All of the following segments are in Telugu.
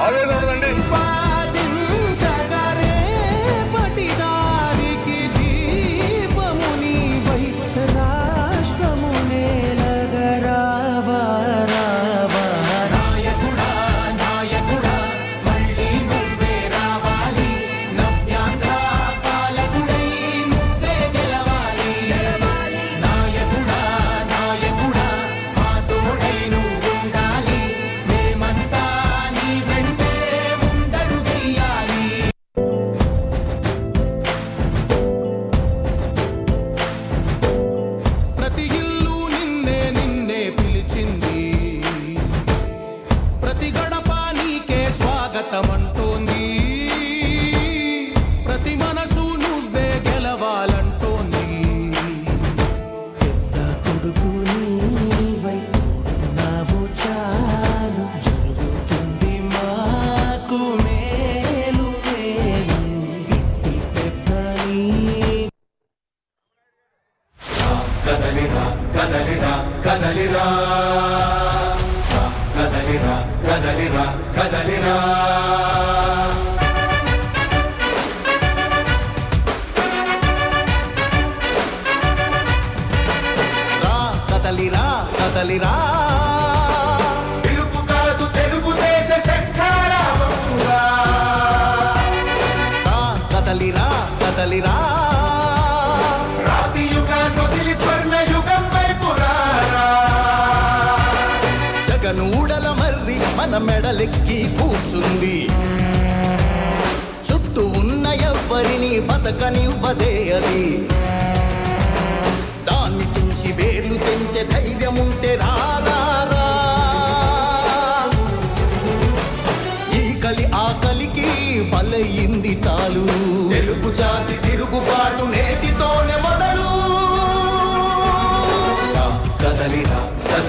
ఆవేదన ఉండదండి కదలిరా మెడలెక్కి కూర్చుంది. చుట్టూ ఉన్న ఎవ్వరిని బతకనివ్వదే అది. దాన్ని తుంచి వేర్లు తెంచే దయ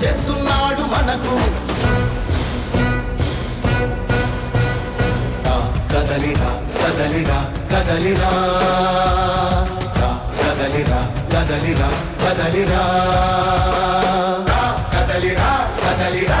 చేస్తున్నాడు మనకు. కదలిరా కదలిరా కదలిరా కదలిరా కదలిరా కదలిరా కదలిరా కదలిరా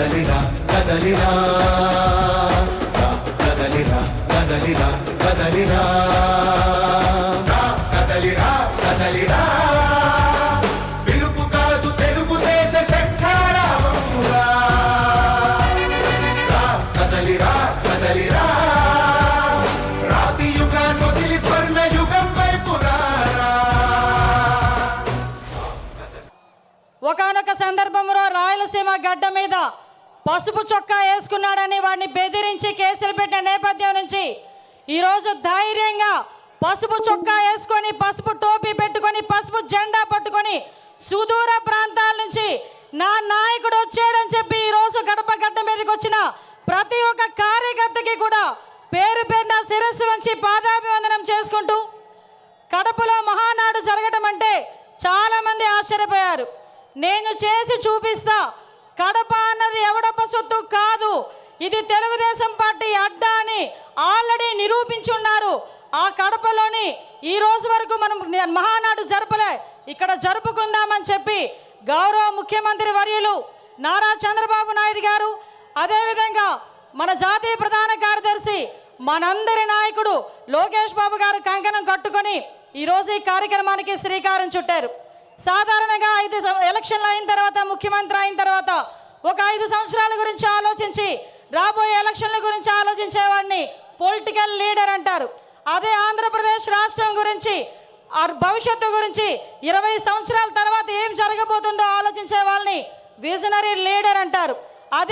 కదలిరా కదలిరా. కదలిరా కదలిరా కదలిరా. కదలిరా కదలిరా. పిలుపు కాదు తెలుగుదేశ కదలిరా కదలిరా. రాతి యుగాన్ని వదిలి స్వర్ణ యుగం ఒకనొక సందర్భంలో రాయలసీమ గడ్డ మీద పసుపు చొక్కా వేసుకున్నాడని వాడిని బెదిరించి కేసులు పెట్టిన నేపథ్యం నుంచి ఈరోజు ధైర్యంగా పసుపు చొక్కా వేసుకొని పసుపు టోపీ పెట్టుకొని పసుపు జెండా పట్టుకొని సుదూర ప్రాంతాల నుంచి నా నాయకుడు వచ్చాడని చెప్పి ఈరోజు గడప గడ్డ మీదకి వచ్చిన ప్రతి ఒక్క కార్యకర్తకి కూడా పేరు పేరున శిరస్సు వంచి పాదాభివందనం చేసుకుంటూ కడపలో మహానాడు జరగటం అంటే చాలామంది ఆశ్చర్యపోయారు. నేను చేసి చూపిస్తా కడప అన్నది ఎవడప్ప సొత్తు కాదు. ఇది తెలుగుదేశం పార్టీ అడ్డా అని ఆల్రెడీ నిరూపించి ఉన్నారు ఆ కడపలోని ఈ రోజు వరకు మనం మహానాడు జరపలే. ఇక్కడ జరుపుకుందామని చెప్పి గౌరవ ముఖ్యమంత్రి వర్యులు నారా చంద్రబాబు నాయుడు గారు అదేవిధంగా మన జాతీయ ప్రధాన కార్యదర్శి మనందరి నాయకుడు లోకేష్ బాబు గారు కంకణం కట్టుకొని ఈరోజు ఈ కార్యక్రమానికి శ్రీకారం చుట్టారు. సాధారణంగా ఐదు ఎలక్షన్లు అయిన తర్వాత ముఖ్యమంత్రి అయిన తర్వాత ఒక ఐదు సంవత్సరాల గురించి ఆలోచించి రాబోయే ఎలక్షన్ల గురించి ఆలోచించేవాడిని పొలిటికల్ లీడర్ అంటారు. అదే ఆంధ్రప్రదేశ్ రాష్ట్రం గురించి భవిష్యత్తు గురించి ఇరవై సంవత్సరాల తర్వాత ఏం జరగబోతుందో ఆలోచించే వాళ్ళని విజనరీ లీడర్ అంటారు.